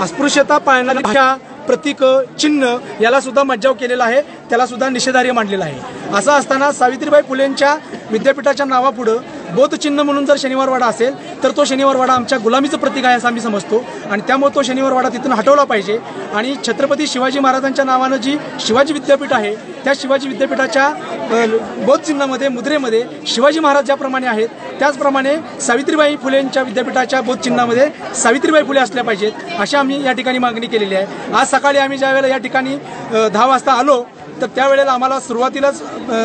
अस्पृश्यता पाळणारी भाषा प्रतीक चिन्ह याला सुद्धा मज्जाव केलेला आहे. त्याला सुद्धा निषेधार्य मांडलेला आहे. असं असताना सावित्रीबाई फुलेंच्या विद्यापीठाच्या नावापुढं बोधचिन्ह म्हणून जर शनिवारवाडा असेल तर तो शनिवारवाडा आमच्या गुलामीचं प्रतीक आहे असं आम्ही समजतो. आणि त्यामुळे तो शनिवारवाडा तिथून हटवला पाहिजे. आणि छत्रपती शिवाजी महाराजांच्या नावानं जी शिवाजी विद्यापीठ आहे त्या शिवाजी विद्यापीठाच्या बौद्ध चिन्हामध्ये मुद्रेमध्ये शिवाजी महाराज ज्याप्रमाणे आहेत त्याचप्रमाणे सावित्रीबाई फुलेंच्या विद्यापीठाच्या बौद्ध चिन्हामध्ये सावित्रीबाई फुले असल्या पाहिजेत अशी आम्ही या ठिकाणी मागणी केलेली आहे. आज सकाळी आम्ही ज्या वेळेला या ठिकाणी दहा वाजता आलो तर त्यावेळेला आम्हाला सुरुवातीलाच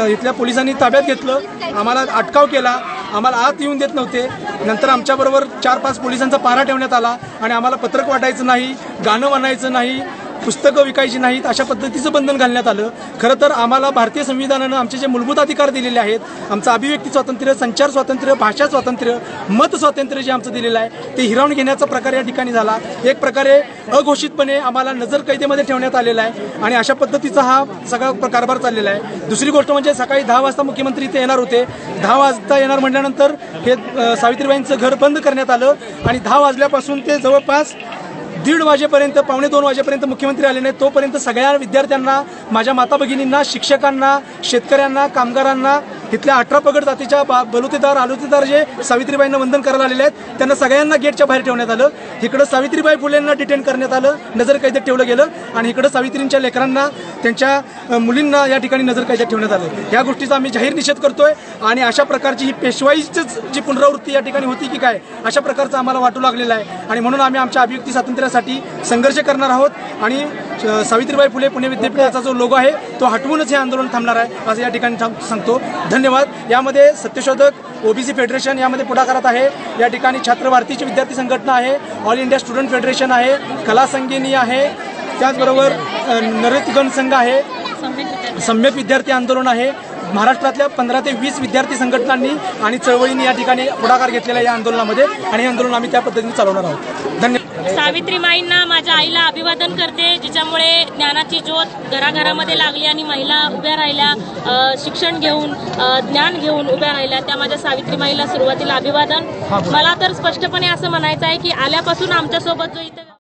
इथल्या पोलिसांनी ताब्यात घेतलं आम्हाला अटकाव केला आम्हाला आत येऊन देत नव्हते. नंतर आमच्याबरोबर चार पाच पोलिसांचा पारा ठेवण्यात आला आणि आम्हाला पत्रक वाटायचं नाही गाणं म्हणायचं नाही पुस्तकं विकायची नाहीत अशा पद्धतीचं बंधन घालण्यात आलं. खरं तर आम्हाला भारतीय संविधानानं आमचे जे मूलभूत अधिकार दिलेले आहेत आमचं अभिव्यक्ती स्वातंत्र्य संचार स्वातंत्र्य भाषा स्वातंत्र्य मत स्वातंत्र्य जे आमचं दिलेलं आहे ते हिरावून घेण्याचा प्रकार या ठिकाणी झाला. एक प्रकारे अघोषितपणे आम्हाला नजर कैदेमध्ये ठेवण्यात आलेला आहे आणि अशा पद्धतीचा हा सगळा कारभार चाललेला आहे. दुसरी गोष्ट म्हणजे सकाळी दहा वाजता मुख्यमंत्री इथे येणार होते. दहा वाजता येणार म्हटल्यानंतर हे सावित्रीबाईंचं घर बंद करण्यात आलं आणि दहा वाजल्यापासून ते जवळपास दीड वाजेपर्यंत पावणे दोन वाजेपर्यंत मुख्यमंत्री आले नाही तोपर्यंत सगळ्या विद्यार्थ्यांना माझ्या माता भगिनींना शिक्षकांना शेतकऱ्यांना कामगारांना इथल्या अठरा पगड जातीच्या बा- बलुतेदार आलुतेदार जे सावित्रीबाईंना वंदन करायला आलेले आहेत त्यांना सगळ्यांना गेटच्या बाहेर ठेवण्यात आलं. इकडं सावित्रीबाई फुलेंना डिटेन करण्यात आलं नजर कैदेत ठेवलं गेलं आणि इकडं सावित्रींच्या लेकरांना त्यांच्या मुलींना या ठिकाणी नजर कैदेत ठेवण्यात आलं. या गोष्टीचा आम्ही जाहीर निषेध करतोय आणि अशा प्रकारची ही पेशवाईचीच जी पुनरावृत्ती या ठिकाणी होती की काय अशा प्रकारचं आम्हाला वाटू लागलेलं आहे. आणि म्हणून आम्ही आमच्या अभिव्यक्ती स्वातंत्र्यासाठी संघर्ष करणार आहोत आणि सावित्रीबाई फुले पुणे विद्यापीठाचा जो लोगो आहे तो हटवूनच हे आंदोलन थांबणार आहे असं या ठिकाणी थांब- सांगतो. धन्यवाद. धन्यवाद. यामध्ये सत्यशोधक ओबीसी फेडरेशन यामध्ये पुढाकारात आहे. या ठिकाणी छात्र भारतीची विद्यार्थी संघटना आहे. ऑल इंडिया स्टुडंट फेडरेशन आहे. कला संगिनी आहे. त्याचबरोबर अ, नृत्यगण संघ आहे. सम्यक विद्यार्थी आंदोलन आहे. महाराष्ट्रातल्या पंधरा ते वीस विद्यार्थी संघटनांनी आणि चळवळींनी या ठिकाणी पुढाकार घेतलेला आहे या आंदोलनामध्ये. आणि हे आंदोलन आम्ही त्या पद्धतीने चालवणार आहोत. धन्यवाद. सावित्रीबाईंना माझ्या आईला अभिवादन करते. जिच्यामुळे ज्ञानाची ज्योत घराघरामध्ये लागली आणि महिला उभ्या राहिल्या शिक्षण घेऊन ज्ञान घेऊन उभ्या राहिल्या. त्या माझ्या सावित्रीमाईला सुरुवातीला अभिवादन. मला तर स्पष्टपणे असं म्हणायचं आहे की आल्यापासून आमच्यासोबत जो इथं